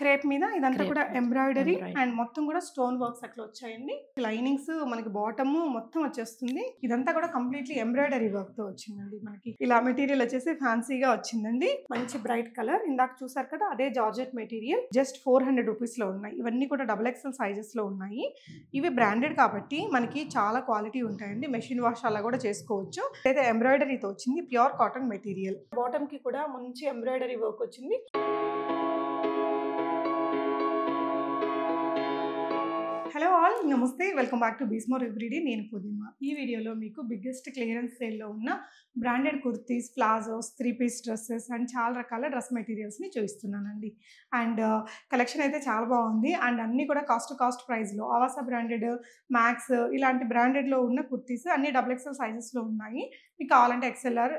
Crepe మీద ఇదంతా కూడా ఎంబ్రాయిడరీ. అండ్ మొత్తం కూడా స్టోన్ వర్క్స్ అట్లా వచ్చాయండి. లైనింగ్స్ మనకి బాటమ్ మొత్తం వచ్చేస్తుంది. ఇదంతా కూడా కంప్లీట్లీ ఎంబ్రాయిడరీ వర్క్తో వచ్చిందండి మనకి. ఇలా మెటీరియల్ వచ్చేసి ఫ్యాన్సీగా వచ్చిందండి. మంచి బ్రైట్ కలర్. ఇందాక చూసారు కదా అదే georgette material. Just four hundred రూపీస్లో ఉన్నాయి. ఇవన్నీ కూడా డబుల్ ఎక్సెల్ సైజెస్లో ఉన్నాయి. ఇవి బ్రాండెడ్ కాబట్టి మనకి చాలా క్వాలిటీ ఉంటాయండి. మెషిన్ వాష్ అలా కూడా చేసుకోవచ్చు. అయితే ఎంబ్రాయిడరీతో వచ్చింది. Pure cotton material. బాటమ్కి కూడా మంచి ఎంబ్రాయిడరీ వర్క్ వచ్చింది. హలో ఆల్ నమస్తే వెల్కమ్ బ్యాక్ టు బీస్మోర్ ఎవ్రీడే. నేను పూర్ణిమ ఈ వీడియోలో మీకు బిగ్గెస్ట్ క్లియరెన్స్ సేల్లో ఉన్న branded kurtis palazzos three piece dresses and చాలా రకాల డ్రెస్ మెటీరియల్స్ని చూపిస్తున్నానండి. అండ్ కలెక్షన్ uh, అయితే చాలా బాగుంది. అండ్ అన్నీ కూడా కాస్ట్ కాస్ట్ ప్రైస్లో ఆవాసా బ్రాండెడ్ మ్యాక్స్ ఇలాంటి బ్రాండెడ్లో ఉన్న కుర్తీస్ అన్ని డబుల్ ఎక్స్ఎల్ సైజెస్లో ఉన్నాయి. మీకు కావాలంటే X L or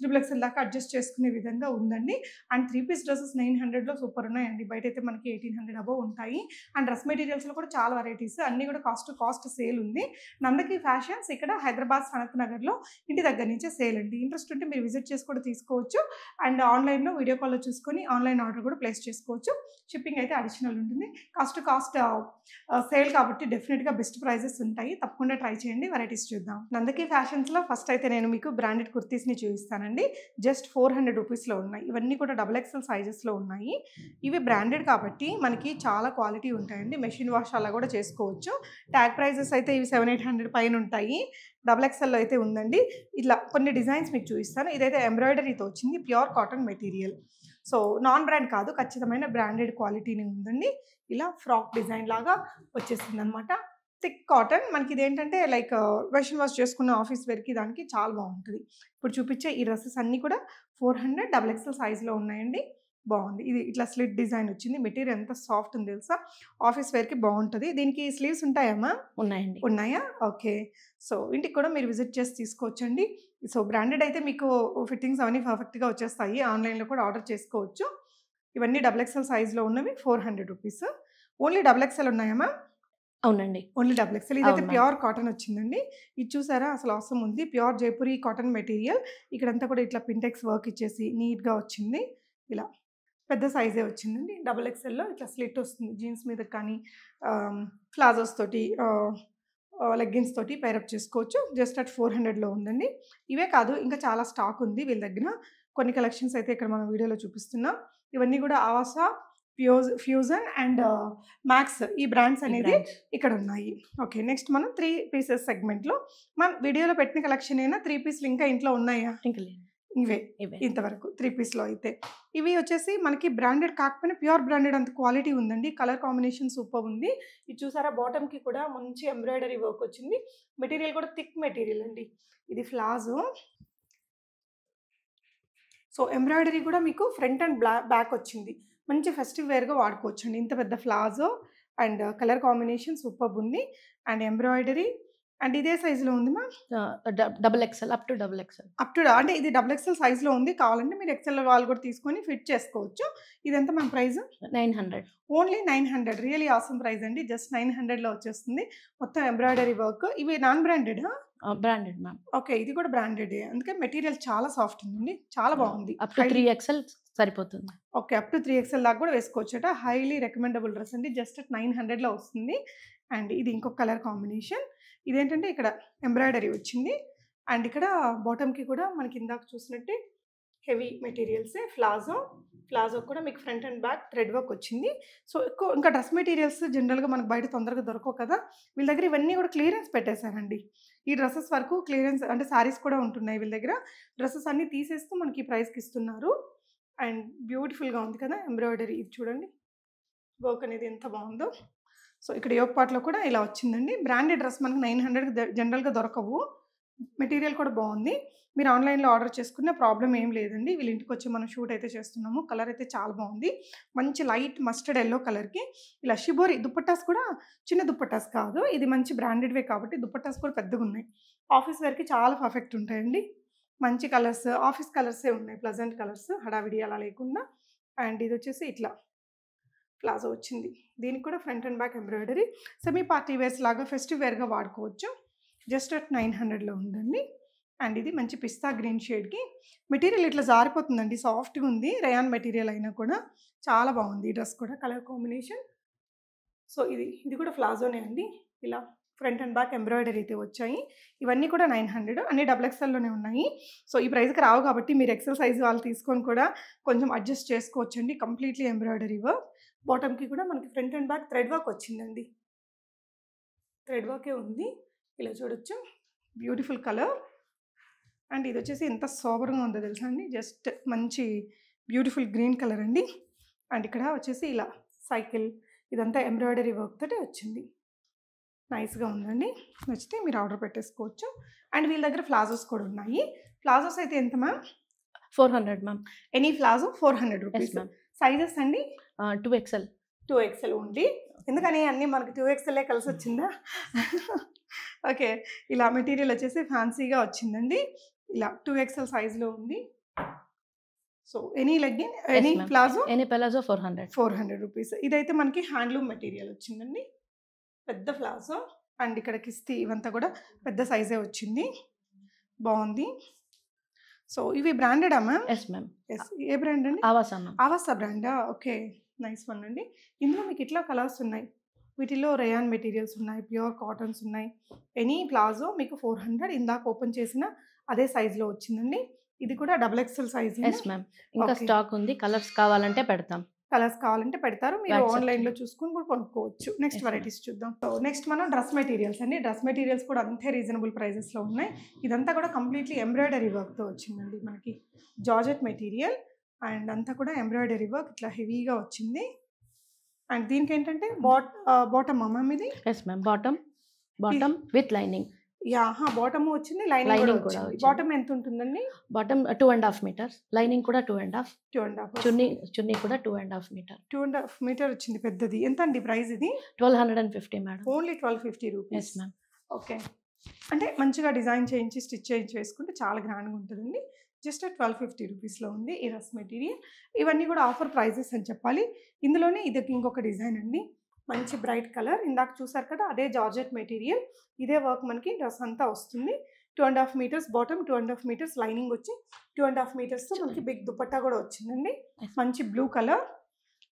triple X L దాకా అడ్జస్ట్ చేసుకునే విధంగా ఉందండి. And three piece dresses nine హండ్రెడ్లో సూపర్ ఉన్నాయండి. బయట అయితే మనకి ఎయిటీన్ హండ్రెడ్ అబో ఉంటాయి. అండ్ డ్రెస్ మెటీరియల్స్లో కూడా చాలా వెరైటీస్ అన్నీ కూడా కాస్ట్ కాస్ట్ సేల్ ఉంది. నందకి ఫ్యాషన్స్ ఇక్కడ హైదరాబాద్ సనత్ నగర్లో ఇంటి దగ్గర నుంచే సేల్ అండి. ఇంట్రెస్ట్ ఉంటే మీరు విజిట్ చేసి కూడా తీసుకోవచ్చు. అండ్ ఆన్లైన్లో వీడియో కాల్లో చూసుకొని ఆన్లైన్ ఆర్డర్ కూడా ప్లేస్ చేసుకోవచ్చు. షిప్పింగ్ అయితే అడిషనల్ ఉంటుంది. కాస్ట్ కాస్ట్ సేల్ కాబట్టి డెఫినెట్గా బెస్ట్ ప్రైజెస్ ఉంటాయి. తప్పకుండా ట్రై చేయండి. వెరైటీస్ చూద్దాం. నందకి ఫ్యాషన్స్లో ఫస్ట్ అయితే నేను మీకు బ్రాండెడ్ కుర్తీస్ని చూపిస్తానండి. జస్ట్ ఫోర్ హండ్రెడ్ రూపీస్లో ఉన్నాయి. ఇవన్నీ కూడా డబుల్ ఎక్స్ఎల్ సైజెస్లో ఉన్నాయి. ఇవి బ్రాండెడ్ కాబట్టి మనకి చాలా క్వాలిటీ ఉంటాయండి. మెషిన్ వాష్ అలా కూడా చేసుకోవచ్చు. ట్యాగ్ ప్రైజెస్ అయితే ఇవి సెవెన్ ఎయిట్ హండ్రెడ్ పైన ఉంటాయి. డబుల్ ఎక్స్ఎల్లో అయితే ఉందండి. ఇట్లా కొన్ని డిజైన్స్ మీకు చూపిస్తాను. ఇదైతే ఎంబ్రాయిడరీతో వచ్చింది. Pure cotton material. So non brand కాదు ఖచ్చితమైన బ్రాండెడ్ క్వాలిటీని ఉందండి. ఇలా ఫ్రాక్ డిజైన్ లాగా వచ్చేసింది అనమాట థిక్ కాటన్. మనకి ఇదేంటంటే లైక్ వెషన్ వాష్ చేసుకున్న ఆఫీస్ వేర్కి దానికి చాలా బాగుంటుంది. ఇప్పుడు చూపించే ఈ డ్రెస్సెస్ అన్నీ కూడా ఫోర్ హండ్రెడ్ డబల్ ఎక్స్ఎల్ సైజ్లో ఉన్నాయండి. బాగుంది. ఇది ఇట్లా స్లిట్ డిజైన్ వచ్చింది. మెటీరియల్ ఎంత సాఫ్ట్ ఉంది తెలుసా? ఆఫీస్ వేర్కి బాగుంటుంది. దీనికి స్లీవ్స్ ఉంటాయమ్మా? ఉన్నాయండి. ఉన్నాయా? ఓకే. సో ఇంటికి కూడా మీరు విజిట్ చేసి తీసుకోవచ్చండి. సో బ్రాండెడ్ అయితే మీకు ఫిట్టింగ్స్ అవన్నీ పర్ఫెక్ట్గా వచ్చేస్తాయి. ఆన్లైన్లో కూడా ఆర్డర్ చేసుకోవచ్చు. ఇవన్నీ డబుల్ ఎక్స్ఎల్ సైజ్లో ఉన్నవి four hundred rupees. Only double X L ఉన్నాయమ్మా? అవునండి. Only double X L. ఇదైతే. ప్యూర్ కాటన్ వచ్చిందండి. ఇది చూసారా? అసలు అవసరం ఉంది. Pure Jaipuri cotton material. ఇక్కడంతా కూడా ఇట్లా పింటెక్స్ వర్క్ ఇచ్చేసి నీట్గా వచ్చింది. ఇలా. పెద్ద సైజే వచ్చిందండి. డబుల్ ఎక్స్ఎల్లో ఇట్లా స్లిట్ వస్తుంది. జీన్స్ మీద కానీ ప్లాజోస్ తోటి లెగ్గిన్స్ తోటి పేరప్ చేసుకోవచ్చు. జస్ట్ అట్ ఫోర్ హండ్రెడ్లో ఉందండి. ఇవే కాదు ఇంకా చాలా స్టాక్ ఉంది వీళ్ళ దగ్గర. కొన్ని కలెక్షన్స్ అయితే ఇక్కడ మనం వీడియోలో చూపిస్తున్నాం. ఇవన్నీ కూడా Avaasa fuse fusion and Max ఈ బ్రాండ్స్ అనేది ఇక్కడ ఉన్నాయి. ఓకే నెక్స్ట్ మనం త్రీ పీసెస్ సెగ్మెంట్లో మనం వీడియోలో పెట్టిన కలెక్షన్ అయినా త్రీ పీస్లు ఇంకా ఇంట్లో ఉన్నాయా? ఇంకా లేదు ఇవే ఇవే. ఇంతవరకు త్రీ పీస్లో అయితే. ఇవి వచ్చేసి మనకి బ్రాండెడ్ కాకపోయినా ప్యూర్ బ్రాండెడ్ అంత క్వాలిటీ ఉందండి. కలర్ కాంబినేషన్ సూపర్ ఉంది. ఇది చూసారా బాటమ్కి కూడా మంచి ఎంబ్రాయిడరీ వర్క్ వచ్చింది. మెటీరియల్ కూడా థిక్ మెటీరియల్ అండి. ఇది ఫ్లాజు. సో ఎంబ్రాయిడరీ కూడా మీకు ఫ్రంట్ అండ్ బ్యాక్ వచ్చింది. మంచి ఫెస్టివ్ వేర్గా వాడుకోవచ్చు అండి ఇంత పెద్ద palazzo and colour combination super ఉంది. అండ్ ఎంబ్రాయిడరీ అండ్ ఇదే సైజులో ఉంది మా double X L up to double X L up to అంటే ఇది డబుల్ ఎక్స్ఎల్ సైజ్లో ఉంది కావాలంటే మీరు ఎక్స్ఎల్ వాళ్ళు కూడా తీసుకొని ఫిట్ చేసుకోవచ్చు. ఇదంతా మన price? Nine hundred. Only nine hundred. Really awesome price అండి. జస్ట్ నైన్ హండ్రెడ్లో వచ్చేస్తుంది. మొత్తం ఎంబ్రాయిడరీ వర్క్. ఇవి non branded? Branded ma'am. Okay ఇది కూడా బ్రాండెడ్. అందుకే మెటీరియల్ చాలా సాఫ్ట్ ఉందండి. చాలా బాగుంది. Up to three X L సరిపోతుంది. Okay up to three X L దాకా కూడా వేసుకోవచ్చు హైలీ రికమెండబుల్ డ్రెస్ అండి. జస్ట్ నైన్ హండ్రెడ్లో వస్తుంది. అండ్ ఇది ఇంకొక కలర్ కాంబినేషన్ ఇదేంటంటే ఇక్కడ ఎంబ్రాయిడరీ వచ్చింది. అండ్ ఇక్కడ బాటమ్కి కూడా మనకి ఇందాక చూసినట్టే హెవీ మెటీరియల్సే ఫ్లాజో ప్లాజో. కూడా మీకు front and back thread work వచ్చింది. సో ఎక్కువ ఇంకా డ్రెస్ మెటీరియల్స్ జనరల్గా మనకు బయట తొందరగా దొరకవు కదా. వీళ్ళ దగ్గర ఇవన్నీ కూడా క్లియరెన్స్ పెట్టేశారండి. ఈ డ్రెస్సెస్ వరకు క్లియరెన్స్ అంటే శారీస్ కూడా ఉంటున్నాయి వీళ్ళ దగ్గర. డ్రెస్సెస్ అన్నీ తీసేస్తూ మనకి ఈ ప్రైస్కి ఇస్తున్నారు. అండ్ బ్యూటిఫుల్గా ఉంది కదా ఎంబ్రాయిడరీ. ఇది చూడండి. వర్క్ అనేది ఎంత బాగుందో. సో ఇక్కడ యోగపాట్లో కూడా ఇలా వచ్చిందండి. బ్రాండెడ్ డ్రెస్ మనకు నైన్ హండ్రెడ్ జనరల్గా దొరకవు. మెటీరియల్ కూడా బాగుంది. మీరు ఆన్లైన్లో ఆర్డర్ చేసుకున్న ప్రాబ్లం ఏం లేదండి. వీళ్ళ ఇంటికి వచ్చి మనం షూట్ అయితే చేస్తున్నాము. కలర్ అయితే చాలా బాగుంది. మంచి లైట్ మస్టర్డ్ ఎల్లో కలర్కి. ఇలా షిబోరి దుప్పట్టాస్ కూడా చిన్న దుప్పట్టాస్ కాదు. ఇది మంచి బ్రాండెడ్వే కాబట్టి దుప్పట్టాస్ కూడా పెద్దగా ఉన్నాయి. ఆఫీస్ వేర్కి చాలా పర్ఫెక్ట్ ఉంటాయండి. మంచి కలర్స్ ఆఫీస్ కలర్సే ఉన్నాయి. ప్లజెంట్ కలర్స్ హడావిడి అలా లేకుండా. అండ్ ఇది వచ్చేసి ఇట్లా. ప్లాజో వచ్చింది. దీనికి కూడా front and back embroidery semi party wears లాగా ఫెస్టివ్ వేర్గా వాడుకోవచ్చు. జస్ట్ అట్ నైన్ హండ్రెడ్లో ఉందండి. అండ్ ఇది మంచి పిస్తా గ్రీన్ షేడ్కి మెటీరియల్ ఇట్లా జారిపోతుందండి సాఫ్ట్గా ఉంది. రయాన్ మెటీరియల్ అయినా కూడా చాలా బాగుంది ఈ డ్రెస్ కూడా కలర్ కాంబినేషన్. సో ఇది ఇది కూడా ఫ్లాజోనే అండి. ఇలా ఫ్రంట్ అండ్ బ్యాక్ ఎంబ్రాయిడరీ అయితే వచ్చాయి. ఇవన్నీ కూడా నైన్ హండ్రెడ్ అన్ని డబుల్ ఎక్స్ఎల్లోనే ఉన్నాయి. సో ఈ ప్రైస్కి రావు కాబట్టి మీరు ఎక్సెల్ సైజ్ వాళ్ళు తీసుకొని కూడా కొంచెం అడ్జస్ట్ చేసుకోవచ్చండి. Completely embroidery work. బాటమ్కి కూడా మనకి front and back thread work వచ్చిందండి. థ్రెడ్ వర్కే ఉంది. ఇలా చూడొచ్చు. బ్యూటిఫుల్ కలర్ అండ్ ఇది వచ్చేసి ఎంత సోబర్గా ఉందో తెలుసా అండి? జస్ట్ మంచి బ్యూటిఫుల్ గ్రీన్ కలర్ అండి. అండ్ ఇక్కడ వచ్చేసి ఇలా సైకిల్ ఇదంతా ఎంబ్రాయిడరీ వర్క్ తోటే వచ్చింది. నైస్గా ఉందండి. నచ్చితే మీరు ఆర్డర్ పెట్టేసుకోవచ్చు. అండ్ వీళ్ళ దగ్గర ఫ్లాజోస్ కూడా ఉన్నాయి. ఫ్లాజోస్ అయితే ఎంత ma'am four hundred ma'am any palazzo four hundred rupees ma'am sizes అండి? Two X L two X L ఉంది ఎందుకని అన్నీ మనకి టూ ఎక్స్ఎల్ఏ కలిసి వచ్చిందా? ఓకే ఇలా మెటీరియల్ వచ్చేసి ఫ్యాన్సీగా వచ్చిందండి. ఇలా టూ ఎక్స్ఎల్ సైజ్లో ఉంది. So any legging any. Palazzo any palazzo four hundred four hundred rupees ఇదైతే మనకి హ్యాండ్లూమ్ మెటీరియల్ వచ్చిందండి. పెద్ద ప్లాజో అండ్ ఇక్కడ కిస్తీ ఇవంతా కూడా పెద్ద సైజే వచ్చింది. బాగుంది. సో ఇవి బ్రాండెడా మ్యామ్ ఎస్ మ్యామ్ ఎస్ ఏ బ్రాండ్ అండి? ఆవాసా మ్యామ్ ఆవాసా బ్రాండా ఓకే. నైస్ వన్ అండి. ఇందులో మీకు ఇట్లా కలర్స్ ఉన్నాయి. వీటిలో రేయాన్ మెటీరియల్స్ ఉన్నాయి ప్యూర్ కాటన్స్ ఉన్నాయి. ఎనీ ప్లాజో మీకు ఫోర్ హండ్రెడ్ ఇందాక ఓపెన్ చేసిన అదే సైజులో వచ్చిందండి. ఇది కూడా double X L size yes ma'am. ఇంకా. స్టాక్ ఉంది. కలర్స్ కావాలంటే పెడతాం. కలర్స్ కావాలంటే పెడతారు. మీరు Accept. ఆన్లైన్లో చూసుకొని కూడా కొనుక్కోవచ్చు. నెక్స్ట్. వెరైటీస్ చూద్దాం. సో నెక్స్ట్ మనం డ్రెస్ మెటీరియల్స్ అండి. డ్రెస్ మెటీరియల్స్ కూడా అంతే రీజనబుల్ ప్రైజెస్లో ఉన్నాయి. ఇదంతా కూడా కంప్లీట్లీ ఎంబ్రాయిడరీ వర్క్తో వచ్చిందండి మనకి. Georgette material. అండ్ అంతా కూడా ఎంబ్రాయిడరీ వర్క్ ఇట్లా హెవీగా వచ్చింది. అండ్ దీనికి ఏంటంటే బాట్ బాటమ్ అమ్మ ఇది? Yes ma'am bottom bottom with lining yeah bottom వచ్చింది లైనింగ్ కూడా. బాటమ్ ఎంత ఉంటుందండి bottom two and half metres lining కూడా two and half two and half chunni chunni కూడా two and half metre two and half metre వచ్చింది పెద్దది. ఎంత అండి ప్రైస్ ఇది? Twelve hundred and fifty madam only twelve fifty rupees ma'am okay అంటే మంచిగా design చేయించి స్టిచ్ చేయించి వేసుకుంటే చాలా గ్రాండ్గా ఉంటుందండి. జస్ట్ ట్వెల్వ్ ఫిఫ్టీ రూపీస్లో ఉంది ఈ డ్రెస్ మెటీరియల్. ఇవన్నీ కూడా ఆఫర్ ప్రైజెస్ అని చెప్పాలి. ఇందులోనే ఇది ఇంకొక డిజైన్ అండి. మంచి బ్రైట్ కలర్. ఇందాక చూసారు కదా అదే జార్జెట్ మెటీరియల్. ఇదే వర్క్ మనకి డ్రెస్ అంతా వస్తుంది. Two and half metres bottom two and half metres lining వచ్చి టూ అండ్ హాఫ్ మీటర్స్తో మనకి బిగ్ దుపట్టా కూడా వచ్చిందండి. మంచి బ్లూ కలర్.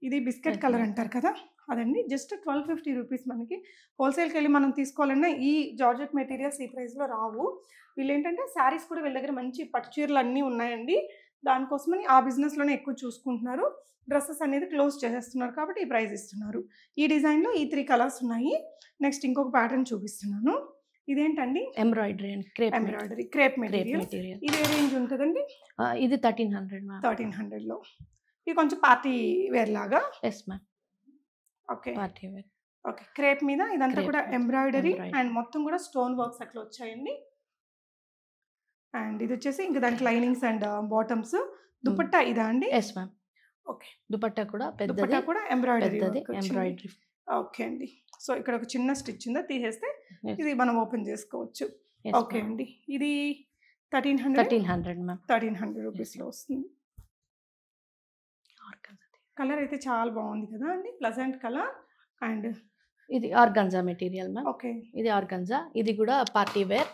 ఇది బిస్కెట్ కలర్. అంటారు కదా అదండి. జస్ట్ ట్వెల్వ్ ఫిఫ్టీ రూపీస్ మనకి. హోల్సేల్కి వెళ్ళి మనం తీసుకోవాలన్నా ఈ జార్జెట్ మెటీరియల్స్ ఈ ప్రైస్లో రావు. వీళ్ళు ఏంటంటే శారీస్ కూడా వీళ్ళ దగ్గర మంచి పట్టు చీరలు అన్నీ ఉన్నాయండి. దానికోసమని ఆ బిజినెస్లోనే ఎక్కువ చూసుకుంటున్నారు. డ్రెస్సెస్ అనేది క్లోజ్ చేసేస్తున్నారు కాబట్టి ఈ ప్రైస్ ఇస్తున్నారు. ఈ డిజైన్లో ఈ త్రీ కలర్స్ ఉన్నాయి. నెక్స్ట్ ఇంకొక ప్యాటర్న్ చూపిస్తున్నాను. ఇదేంటండి? Embroidery and. Crepe embroidery crepe material. ఇది ఏ రేంజ్ ఉంటుందండి? ఇది థర్టీన్ హండ్రెడ్ థర్టీన్ హండ్రెడ్లో. ఇది కొంచెం పార్టీ వేర్ లాగా? Yes ma'am. Okay. Party wear. Okay. Crepe మీద ఇదంతా కూడా. ఎంబ్రాయిడరీ. అండ్ మొత్తం కూడా స్టోన్ వర్క్స్ అట్లా వచ్చాయండి. అండ్ ఇది వచ్చేసి ఇంకా దానికి లైనింగ్స్ అండ్ బాటమ్స్. దుపట్టా ఇదా అండి? Yes ma'am. ఓకే. దుపట్టా కూడా దుపట్టా పెద్దది కూడా ఎంబ్రాయిడరీ ఎంబ్రాయిడరీ. ఓకే అండి. సో ఇక్కడ ఒక చిన్న స్టిచ్ ఉందో? తీసేస్తే ఇది మనం ఓపెన్ చేసుకోవచ్చు. ఓకే అండి. ఇది thirteen hundred? Thirteen hundred ma'am. Thirteen hundred రూపీస్లో వస్తుంది. కలర్ అయితే చాలా బాగుంది కదా అండి? ప్లజెంట్ కలర్ అండ్ ఇది ఆర్గంజా మెటీరియల్ మ్యామ్. ఓకే. ఇది ఆర్గంజా ఇది కూడా పార్టీ వేర్.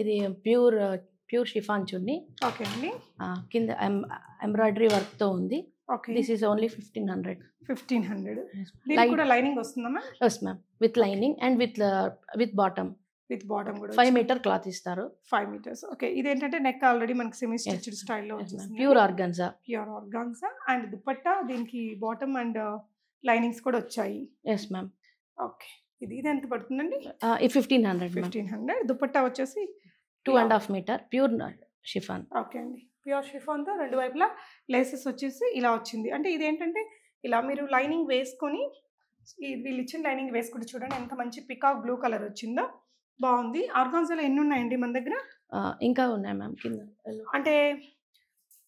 ఇది pure pure chiffon chunni. Okay అండి. కింద ఎంబ్రాయిడరీ వర్క్తో ఉంది. Okay. This is only fifteen hundred. Fifteen hundred కూడా లైనింగ్ వస్తుందమ్మా yes ma'am with lining and with with bottom with bottom కూడా ఫైవ్ మీటర్ క్లాత్ ఇస్తారు. Five metres. ఓకే ఇదేంటంటే neck already మనకి సెమీ స్టిచ్డ్ స్టైల్లో pure organza pure organza and dupatta దీనికి bottom and linings కూడా వచ్చాయి. ఎస్ మ్యామ్ ఓకే ఇది ఇది ఎంత పడుతుందండి? Fifteen hundred fifteen hundred dupatta వచ్చేసి two and half metre pure chiffon okay అండి. ప్యూర్ షిఫాన్తో రెండు వైపులా లేసెస్ వచ్చేసి ఇలా వచ్చింది. అంటే ఇదేంటంటే ఇలా మీరు లైనింగ్ వేసుకొని వీళ్ళు ఇచ్చిన లైనింగ్ వేసుకుంటే చూడండి ఎంత మంచి పికాక్ బ్లూ కలర్ వచ్చిందో. బాగుంది ఆర్గాన్సాలో ఎన్ని ఉన్నాయండి మన దగ్గర? ఇంకా ఉన్నాయి మ్యామ్ కింద. అంటే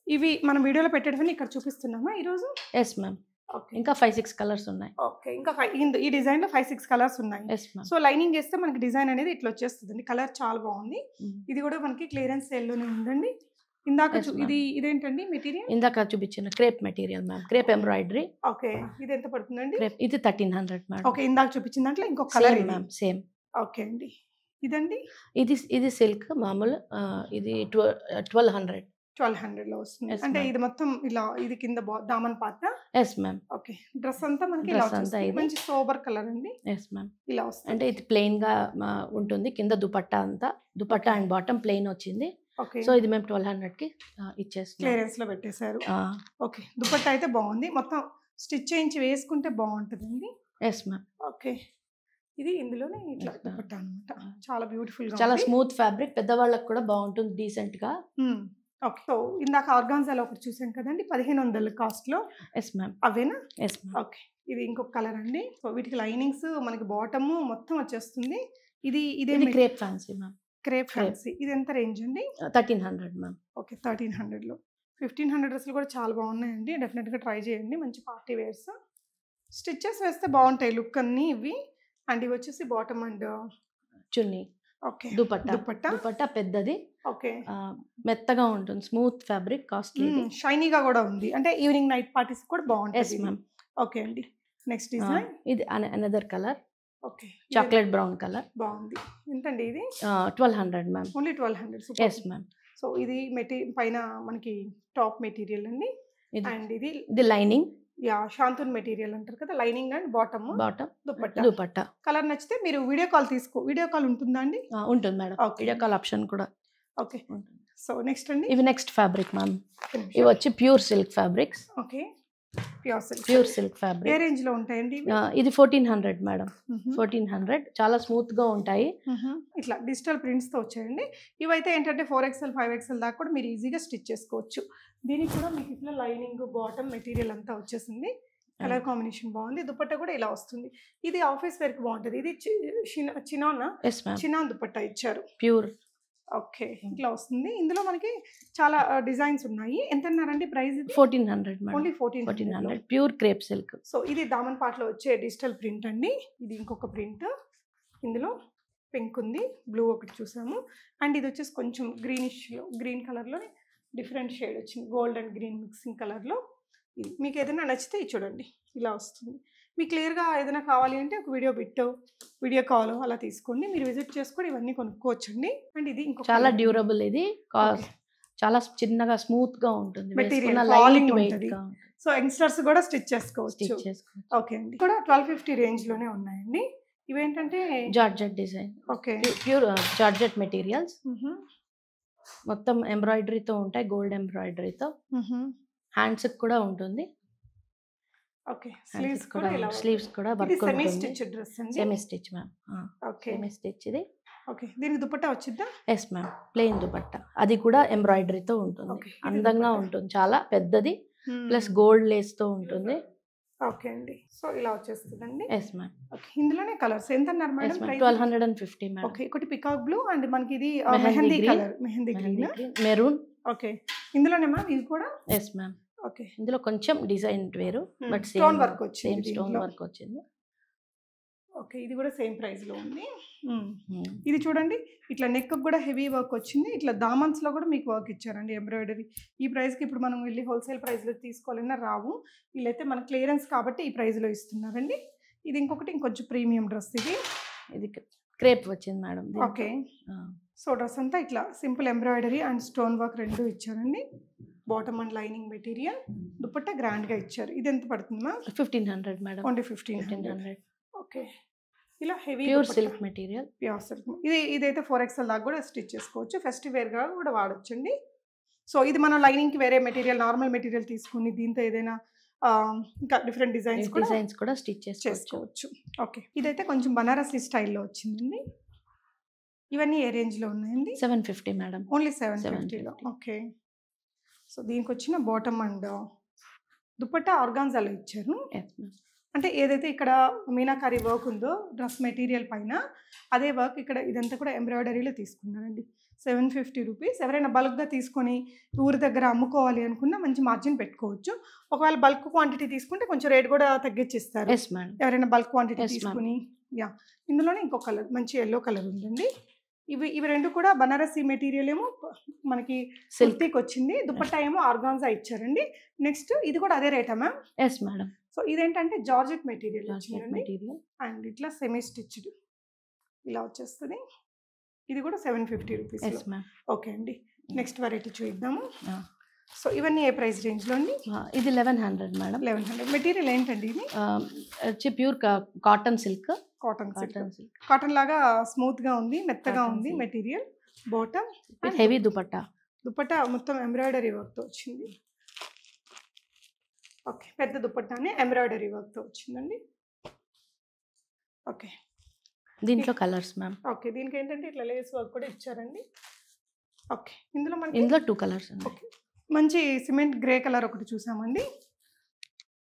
ఇవి మనం వీడియోలో పెట్టేటవన్నీ ఇక్కడ చూపిస్తున్నామా ఈరోజు? Yes ma'am okay. ఇంకా ఫైవ్ సిక్స్ కలర్స్ ఉన్నాయి. ఓకే. ఇంకా ఫైవ్ ఈ డిజైన్లో ఫైవ్ సిక్స్ కలర్స్ ఉన్నాయి. సో లైనింగ్ వేస్తే మనకి డిజైన్ అనేది ఇట్లా వచ్చేస్తుంది కలర్ చాలా బాగుంది ఇది కూడా మనకి క్లియరెన్స్ సేల్లోనే ఉందండి. ఇందాక. ఇది ఇదేంటండి మెటీరియల్? ఇందాక చూపించిన crepe material ma'am. Crepe embroidery. Okay. ఇది ఎంత పడుతుందండి? ఇది థర్టీన్ హండ్రెడ్ మ్యామ్ ఓకే. ఇందాక చూపించిన దాంట్లో ఇంకొక కలర్ మ్యామ్ సేమ్ ఓకే అండి. ఇదండి? ఇది ఇది సిల్క్ మామూలు ఇది ట్వెల్వ్ హండ్రెడ్. ట్వెల్వ్ హండ్రెడ్లో వస్తుంది అంటే. ఇది మొత్తం ఇలా ఇది కింద దామన్ పాట ఎస్ మ్యామ్ ఓకే. డ్రెస్ అంతా మనకి ఇలా ఇది. మంచి సోబర్ కలర్ అండి. ఎస్ మ్యామ్ ఇలా వస్తుంది. అంటే ఇది ప్లెయిన్గా ఉంటుంది. కింద దుపట్టా అంతా. దుపట్టా అండ్ బాటమ్ ప్లెయిన్ వచ్చింది. ఓకే. సో ఇది మేము ట్వెల్వ్ హండ్రెడ్కి ఆ, ఇచ్చేస్తున్నాం క్లియరెన్స్లో పెట్టేశారు ఓకే. దుపట్టా అయితే బాగుంది. మొత్తం స్టిచ్ చేయించి వేసుకుంటే బాగుంటుందండి. Yes ma'am okay. ఇది ఇందులోనే ఇట్లా అనమాట చాలా బ్యూటిఫుల్ చాలా. స్మూత్ ఫ్యాబ్రిక్ పెద్దవాళ్ళకి కూడా బాగుంటుంది డీసెంట్గా. ఓకే. సో ఇందాక ఆర్గాన్జాలో ఒకటి చూసాం కదండి పదిహేను వందల కాస్ట్లో. ఎస్ మ్యామ్ అవేనా? Yes ma'am okay. ఇది ఇంకొక కలర్ అండి. సో వీటికి లైనింగ్స్ మనకి బాటమ్ మొత్తం వచ్చేస్తుంది. ఇది ఇదే crepe fancy ma'am crepe fancy ఇది ఎంత రేంజ్ అండి? Thirteen hundred ma'am okay. Thirteen హండ్రెడ్లో ఫిఫ్టీన్ హండ్రెడ్ డ్రెస్సులు కూడా చాలా బాగున్నాయండి. డెఫినెట్గా ట్రై చేయండి. మంచి పార్టీ వేర్స్ స్టిచ్చెస్ వేస్తే బాగుంటాయి లుక్ అన్నీ ఇవి. అండ్ ఇవి వచ్చేసి bottom and chunni. Okay. Dupatta. Dupatta? Dupatta పెద్దది. ఓకే. మెత్తగా ఉంటుంది. స్మూత్ ఫ్యాబ్రిక్ కాస్ట్లీ షైనీగా కూడా ఉంది. అంటే ఈవినింగ్ నైట్ పార్టీస్ కూడా ఎస్ బాగుంటుంది మ్యామ్ ఓకే అండి. Next design? ఇది another colour. Okay. Chocolate brown colour. బాగుంది. ఎంతండి ఇది? Twelve hundred ma'am only twelve hundred. Yes ma'am so ఇది మెటీ పైన మనకి టాప్ మెటీరియల్ అండి. ఇది. అండ్ ఇది ఇది లైనింగ్. యా శాంతున్ మెటీరియల్ అంటారు కదా lining and bottom bottom dupatta. Dupatta. Colour నచ్చితే మీరు వీడియో కాల్ తీసుకో వీడియో కాల్ ఉంటుందా అండి? ఉంటుంది మేడం. వీడియో కాల్ ఆప్షన్ కూడా ఓకే. సో నెక్స్ట్ అండి. ఇవి నెక్స్ట్ ఫ్యాబ్రిక్ మ్యామ్. ఇవి వచ్చి pure silk fabrics. Okay. Pure silk pure silk ఏ ఫ్యాబ్రిక్ రేంజ్లో ఉంటాయండి? ఇది fourteen hundred madam. Fourteen hundred. చాలా స్మూత్గా ఉంటాయి. ఇట్లా డిజిటల్ ప్రింట్స్తో వచ్చాయండి. ఇవైతే ఏంటంటే ఫోర్ ఎక్స్ఎల్ ఫైవ్ ఎక్స్ఎల్ దాకా కూడా మీరు ఈజీగా స్టిచ్ చేసుకోవచ్చు. దీనికి కూడా మీకు ఇట్లా లైనింగ్ బాటమ్ మెటీరియల్ అంతా వచ్చేసింది. కలర్ కాంబినేషన్ బాగుంది. దుపట్టా కూడా ఇలా వస్తుంది. ఇది ఆఫీస్ వేర్కి బాగుంటుంది. ఇది చి- చిన్న? చిన్న దుపట్టా ఇచ్చారు. ప్యూర్. ఓకే. ఇట్లా వస్తుంది. ఇందులో మనకి చాలా డిజైన్స్ ఉన్నాయి. ఎంత అన్నారండి price fourteen hundred only fourteen fourteen hundred. Pure crepe silk. So ఇది దామన్ పాటలో వచ్చే డిజిటల్ ప్రింట్ అండి. ఇది ఇంకొక ప్రింట్. ఇందులో పింక్ ఉంది బ్లూ ఒకటి చూసాము. అండ్ ఇది వచ్చేసి కొంచెం గ్రీనిష్లో గ్రీన్ కలర్లో డిఫరెంట్ షేడ్ వచ్చింది. గోల్డ్ అండ్ గ్రీన్ మిక్సింగ్ కలర్లో ఇది. మీకు ఏదైనా నచ్చితే చూడండి. ఇలా వస్తుంది. మీకు క్లియర్గా ఏదైనా కావాలి అంటే ఒక వీడియో బిట్ వీడియో కాల్ అలా తీసుకోండి. మీరు విజిట్ చేసుకొని ఇవన్నీ కొనుక్కోవచ్చండి. అండ్ ఇది ఇంకొక చాలా. డ్యూరబుల్ ఇది. చాలా చిన్నగా స్మూత్గా ఉంటుంది. గా సో యంగ్స్టర్స్ కూడా స్టిచ్ చేసుకోవచ్చు. ఓకే అండి. కూడా ట్వెల్వ్ ఫిఫ్టీ రేంజ్లోనే ఉన్నాయండి. ఇవేంటంటే georgette design. Okay. Pure georgette materials. మొత్తం ఎంబ్రాయిడరీతో ఉంటాయి. గోల్డ్ ఎంబ్రాయిడరీతో. హ్యాండ్స్ కూడా ఉంటుంది. ఓకే. స్లీవ్స్ కూడా స్లీవ్స్ కూడా ఇది వర్క్ సెమీ ఉంటుంది స్టిచ్ డ్రెస్ అండి? Semi stitch ma'am okay. Semi stitch ఇది. ఓకే. దీనికి dupatta వచ్చిద్దా? Yes ma'am plain dupatta. అది కూడా ఎంబ్రాయిడరీతో ఉంటుంది. అందంగా. ఉంటుంది. చాలా పెద్దది. ప్లస్ గోల్డ్ లేస్తో ఉంటుంది. ఓకే అండి. సో ఇలా వచ్చేస్తుందండి. Yes ma'am okay. ఇందులోనే కలర్స్ ఎంత అన్నారు madam twelve hundred and fifty ma'am okay. ఒకటి పికాక్ బ్లూ అండ్ మనకి ఇది mehndi. Colour. Mehndi green maroon okay. ఇందులోనే మ్యామ్ ఇది కూడా? ఎస్ మ్యామ్ ఇందులో కొంచెం డిజైన్ వేరు బట్ స్టోన్ వర్క్ సేమ్ వచ్చింది స్టోన్. వర్క్ వచ్చింది. ఓకే ఇది కూడా సేమ్ ప్రైస్లో ఉంది. ఇది చూడండి ఇట్లా నెక్ కూడా హెవీ వర్క్ వచ్చింది. ఇట్లా దామన్స్లో కూడా మీకు వర్క్ ఇచ్చారండి ఎంబ్రాయిడరీ. ఈ ప్రైస్కి ఇప్పుడు మనం వెళ్ళి హోల్సేల్ ప్రైస్లో తీసుకోవాలన్నా రావు. వీళ్ళైతే మన క్లియరెన్స్ కాబట్టి ఈ ప్రైస్లో ఇస్తున్నారండి. ఇది ఇంకొకటి ఇంకొంచెం ప్రీమియం డ్రెస్ ఇది. ఇది క్రేప్ వచ్చింది మేడం ఓకే. సో డ్రెస్ అంతా ఇట్లా simple embroidery and stone work రెండు ఇచ్చారండి. Bottom and lining material dupatta గ్రాండ్గా ఇచ్చారు. ఇది ఎంత పడుతుందా fifteen hundred madam only fifteen fifteen hundred okay. ఇలా heavy pure silk material pure silk ఇది ఇదైతే ఫోర్ ఎక్స్ఎల్ దాకా కూడా స్టిచ్ చేసుకోవచ్చు. ఫెస్టివ్ వేర్గా కూడా వాడొచ్చండి. సో ఇది మనం లైనింగ్కి వేరే మెటీరియల్ నార్మల్ మెటీరియల్ తీసుకుని దీంతో ఏదైనా ఇంకా డిఫరెంట్ డిజైన్స్ కూడా డిజైన్స్ కూడా స్టిచ్ చేసుకోవచ్చు. చేసుకోవచ్చు. ఓకే ఇదైతే కొంచెం బనారసి స్టైల్లో వచ్చిందండి. ఇవన్నీ ఏ రేంజ్లో ఉన్నాయండి? Seven fifty madam only seven 750. ఫిఫ్టీలో ఓకే సో దీనికి వచ్చిన బాటమ్ అండ్ దుపట్టా ఆర్గాన్జాలో ఇచ్చారు. అంటే ఏదైతే ఇక్కడ మీనాకారి వర్క్ ఉందో డ్రెస్ మెటీరియల్ పైన అదే వర్క్ ఇక్కడ ఇదంతా కూడా ఎంబ్రాయిడరీలో తీసుకున్నారండి. సెవెన్ ఫిఫ్టీ రూపీస్ ఎవరైనా బల్క్గా తీసుకొని ఊరి దగ్గర అమ్ముకోవాలి అనుకున్నా మంచి మార్జిన్ పెట్టుకోవచ్చు. ఒకవేళ బల్క్ క్వాంటిటీ తీసుకుంటే కొంచెం రేట్ కూడా తగ్గించిస్తారు. ఎవరైనా బల్క్ క్వాంటిటీ. తీసుకుని యా ఇందులోనే ఇంకో కలర్ మంచి ఎల్లో కలర్ ఉందండి. ఇవి ఇవి రెండు కూడా బనారసి మెటీరియల్ ఏమో మనకి సిల్క్ సిల్క్కి వచ్చింది దుపట్టా ఏమో ఆర్గాన్జా ఇచ్చారండి. నెక్స్ట్ ఇది కూడా అదే రేటా మ్యామ్? ఎస్ మేడం సో ఇదేంటంటే జార్జెట్ మెటీరియల్ మెటీరియల్ అండ్ ఇట్లా సెమీ స్టిచ్డ్ ఇలా వచ్చేస్తుంది. ఇది కూడా సెవెన్ ఫిఫ్టీ రూపీస్ ఓకే అండి. నెక్స్ట్ వెరైటీ చూద్దాము సో ఇవన్నీ ఏ ప్రైస్ రేంజ్లో అండి? ఇది eleven hundred madam eleven hundred material ఏంటండి ఇది? వచ్చి pure cotton silk. Cotton cotton silk. Cotton లాగా స్మూత్గా ఉంది మెత్తగా ఉంది. Material bottom heavy dupatta. Dupatta మొత్తం ఎంబ్రాయిడరీ వర్క్తో వచ్చింది. ఓకే పెద్ద దుపట్టానే ఎంబ్రాయిడరీ వర్క్తో వచ్చిందండి. ఓకే. దీంట్లో కలర్స్ మ్యామ్. ఓకే దీనికి ఏంటంటే ఇట్లా లేస్ వర్క్ కూడా ఇచ్చారండి. ఓకే ఇందులో మనకి ఇందులో టూ కలర్స్ ఓకే మంచి సిమెంట్ గ్రే కలర్ ఒకటి చూసామండి.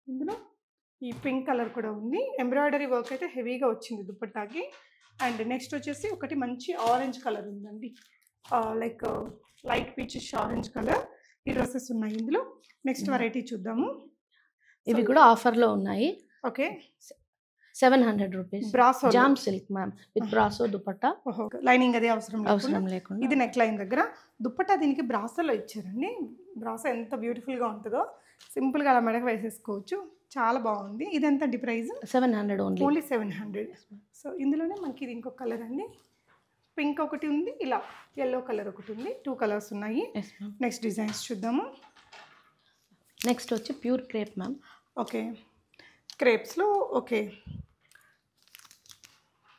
ఇందులో ఈ పింక్ కలర్ కూడా ఉంది. ఎంబ్రాయిడరీ వర్క్ అయితే హెవీగా వచ్చింది దుపట్టాకి అండ్ నెక్స్ట్ వచ్చేసి ఒకటి మంచి ఆరెంజ్ కలర్ ఉందండి. Like light peachish orange colour. ఈ డ్రెస్సెస్ ఉన్నాయి ఇందులో. నెక్స్ట్. వెరైటీ చూద్దాము. ఇవి కూడా ఆఫర్లో ఉన్నాయి. Okay. Seven hundred rupees. Brasso jam silk ma'am with. Brasso dupatta lining అదే అవసరం అవసరం లేకుండా. ఇది నెక్ లైన్ దగ్గర. దుప్పట్టా దీనికి బ్రాసోలో ఇచ్చారండి. బ్రాసో ఎంత బ్యూటిఫుల్గా ఉంటుందో. సింపుల్గా అలా మెడకు వేసేసుకోవచ్చు. చాలా బాగుంది. ఇది ఎంత అండి price seven hundred only. Only seven hundred. So ఇందులోనే మనకి ఇది ఇంకొక కలర్ అండి. పింక్ ఒకటి ఉంది ఇలా ఎల్లో కలర్ ఒకటి ఉంది. టూ కలర్స్ ఉన్నాయి. నెక్స్ట్ డిజైన్స్ చూద్దాము. నెక్స్ట్ వచ్చి ప్యూర్ క్రేప్ మ్యామ్ ఓకే. క్రేప్స్లో ఓకే.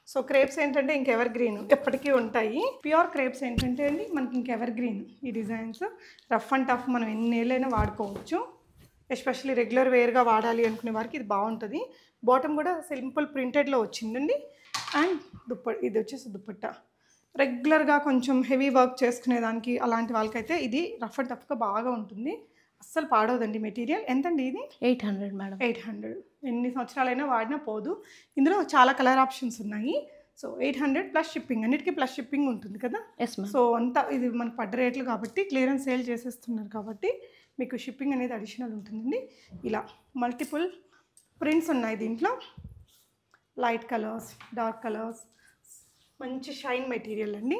సో క్రేప్స్ ఏంటంటే ఇంకెవర్ గ్రీన్ ఎప్పటికీ ఉంటాయి. ప్యూర్ క్రేప్స్ ఏంటంటే అండి మనకి ఇంకెవర్ గ్రీన్ ఈ డిజైన్స్. రఫ్ అండ్ టఫ్ మనం ఎన్ని ఏళ్ళైనా వాడుకోవచ్చు. ఎస్పెషల్లీ రెగ్యులర్ వేర్గా వాడాలి అనుకునే వారికి ఇది బాగుంటుంది. బాటమ్ కూడా సింపుల్ ప్రింటెడ్లో వచ్చిందండి. అండ్ దుప్ప ఇది వచ్చేసి దుప్పట్ట. రెగ్యులర్గా కొంచెం హెవీ వర్క్ చేసుకునే దానికి అలాంటి వాళ్ళకైతే ఇది రఫ్ అండ్ టఫ్గా బాగా ఉంటుంది. అస్సలు పాడవదండి మెటీరియల్. ఎంతండి ఇది? Eight hundred madam. Eight hundred. ఎన్ని సంవత్సరాలైనా వాడినా పోదు. ఇందులో చాలా కలర్ ఆప్షన్స్ ఉన్నాయి. So eight hundred plus shipping. అన్నిటికీ ప్లస్ షిప్పింగ్ ఉంటుంది కదా? సో అంతా ఇది మనకు పడ్డ రేట్లు కాబట్టి క్లియరెన్స్ సేల్ చేసేస్తున్నారు కాబట్టి మీకు షిప్పింగ్ అనేది అడిషనల్ ఉంటుందండి. ఇలా మల్టిపుల్ ప్రింట్స్ ఉన్నాయి దీంట్లో. లైట్ కలర్స్ డార్క్ కలర్స్ మంచి షైన్ మెటీరియల్ అండి.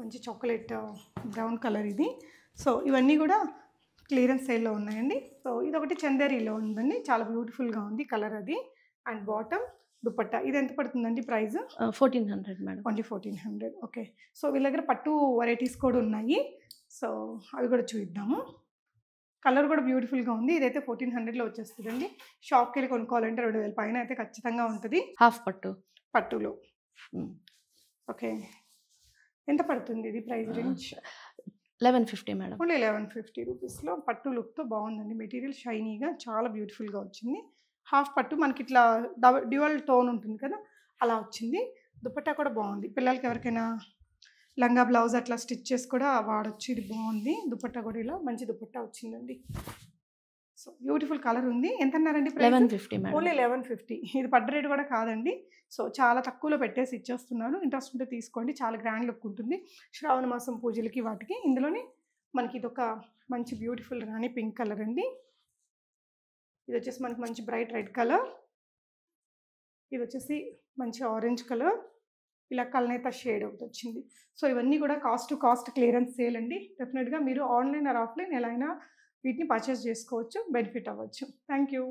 మంచి చాక్లెట్ బ్రౌన్ కలర్ ఇది. సో ఇవన్నీ కూడా క్లియరెన్స్ సేల్లో ఉన్నాయండి. సో ఇది ఒకటి చందేరీలో ఉందండి. చాలా బ్యూటిఫుల్గా ఉంది కలర్ అది. And bottom dupatta. ఇది ఎంత పడుతుందండి price? Fourteen hundred madam. Only fourteen hundred okay so వీళ్ళ దగ్గర పట్టు వెరైటీస్ కూడా ఉన్నాయి. సో అవి కూడా చూద్దాము కలర్ కూడా బ్యూటిఫుల్గా ఉంది. ఇదైతే ఫోర్టీన్ హండ్రెడ్లో వచ్చేస్తుందండి. షాప్కి వెళ్ళి కొనుక్కోవాలంటే రెండు వేల పైన అయితే ఖచ్చితంగా ఉంటుంది. హాఫ్ పట్టు. పట్టులో. ఓకే. ఎంత పడుతుంది ఇది price range? Eleven fifty madam. Only eleven fifty రూపీస్లో పట్టు లుక్తో బాగుందండి. మెటీరియల్ షైనీగా చాలా బ్యూటిఫుల్గా వచ్చింది. హాఫ్ పట్టు మనకి ఇట్లా డబల్ డ్యువల్ టోన్ ఉంటుంది కదా అలా వచ్చింది. దుపట్టా కూడా బాగుంది. పిల్లలకి ఎవరికైనా లంగా బ్లౌజ్ అట్లా స్టిచ్ చేసి కూడా వాడచ్చు. ఇది బాగుంది. దుపట్టా కూడా ఇలా మంచి దుపట్టా వచ్చిందండి. సో బ్యూటిఫుల్ కలర్ ఉంది. ఎంత అన్నారండి eleven fifty only eleven fifty. ఇది పడ్డ రేట్ కూడా కాదండి. సో చాలా తక్కువలో పెట్టేసి ఇచ్చేస్తున్నారు ఇంట్రెస్ట్ ఉంటే తీసుకోండి. చాలా గ్రాండ్ లుక్ ఉంటుంది. శ్రావణ మాసం పూజలకి వాటికి. ఇందులోనే మనకి ఇది ఒక మంచి బ్యూటిఫుల్ రాణి పింక్ కలర్ అండి. ఇది వచ్చేసి మనకి మంచి బ్రైట్ రెడ్ కలర్. ఇది వచ్చేసి మంచి ఆరెంజ్ కలర్. ఇలా కల్నేత షేడ్ ఒకటి వచ్చింది. సో ఇవన్నీ కూడా cost to cost clearance sale అండి డెఫినెట్గా మీరు ఆన్లైన్ ఆర్ ఆఫ్లైన్ ఎలా అయినా వీటిని పర్చేస్ చేసుకోవచ్చు బెనిఫిట్ అవ్వచ్చు. Thank you